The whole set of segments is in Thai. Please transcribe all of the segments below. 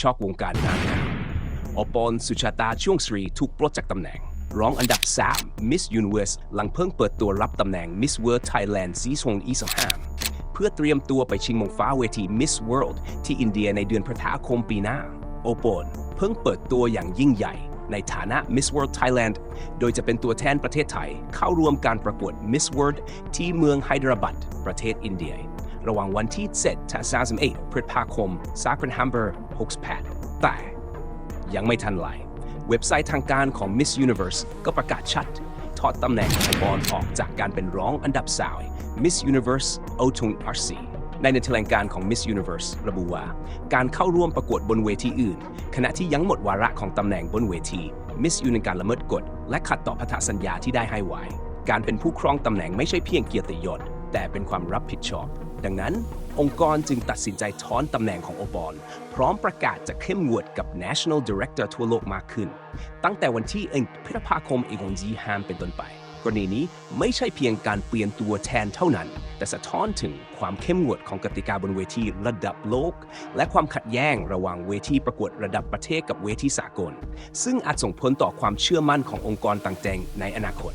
ช็อกวงการนางงามอปอนสุชาตาช่วงศรีถูกปลดจากตำแหน่ง รองอันดับ 3 Miss Universe หลังเพิ่งเปิดตัวรับตำแหน่ง Miss World Thailand ซีซงอีสหามเพื่อเตรียมตัวไปชิงมงฟ้าเวที Miss World ที่อินเดียในเดือนพฤษภาคมปีหน้า โอปอนเพิ่งเปิดตัวอย่างยิ่งใหญ่ในฐานะ Miss World Thailand โดยจะเป็นตัวแทนประเทศไทย เข้าร่วมการประกวด Miss World ที่เมืองไฮเดรบัดประเทศอินเดีย ระหว่างวันที่7ถึง31พฤษภาคมสากลฮัมเบอร์68 แต่ยังไม่ทันไรเว็บไซต์ทางการของ Miss Universe ก็ประกาศชัดถอดตำแหน่งไอบอลออกจากการเป็นร้องอันดับสาว Miss Universe o t u n RC ในในแถลงการของ Miss Universe ระบุว่า การเข้าร่วมประกวดบนเวทีอื่น ขณะที่ยังหมดวาระของตำแหน่งบนเวที Miss อยู่ในการละเมิดกฎ และขัดต่อพันธสัญญาที่ได้ให้ไว้ การเป็นผู้ครองตำแหน่งไม่ใช่เพียงเกียรติยศแต่เป็นความรับผิดชอบ ดังนั้น องค์กรจึงตัดสินใจถอนตำแหน่งของโอบอลพร้อมประกาศจะเข้มงวดกับ National Director ทั่วโลกมากขึ้น ตั้งแต่วันที่1พฤษภาคมเอกวันจีฮามเป็นต้นไป กรณีนี้ไม่ใช่เพียงการเปลี่ยนตัวแทนเท่านั้น แต่สะท้อนถึงความเข้มงวดของกติกาบนเวทีระดับโลก และความขัดแย้งระหว่างเวทีประกวดระดับประเทศกับเวทีสากล ซึ่งอาจส่งผลต่อความเชื่อมั่นขององค์กรต่างๆในอนาคต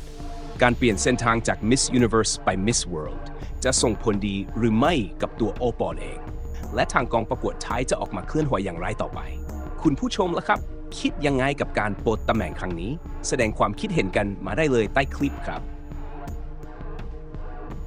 การเปลี่ยนเส้นทางจาก Miss Universe ไป Miss World จะส่งผลดีหรือไม่กับตัวโอปอลเอง และทางกองประกวดไทยจะออกมาเคลื่อนไหวอย่างไรต่อไป คุณผู้ชมล่ะครับ คิดยังไงกับการปลดตำแหน่งครั้งนี้ แสดงความคิดเห็นกันมาได้เลยใต้คลิปครับ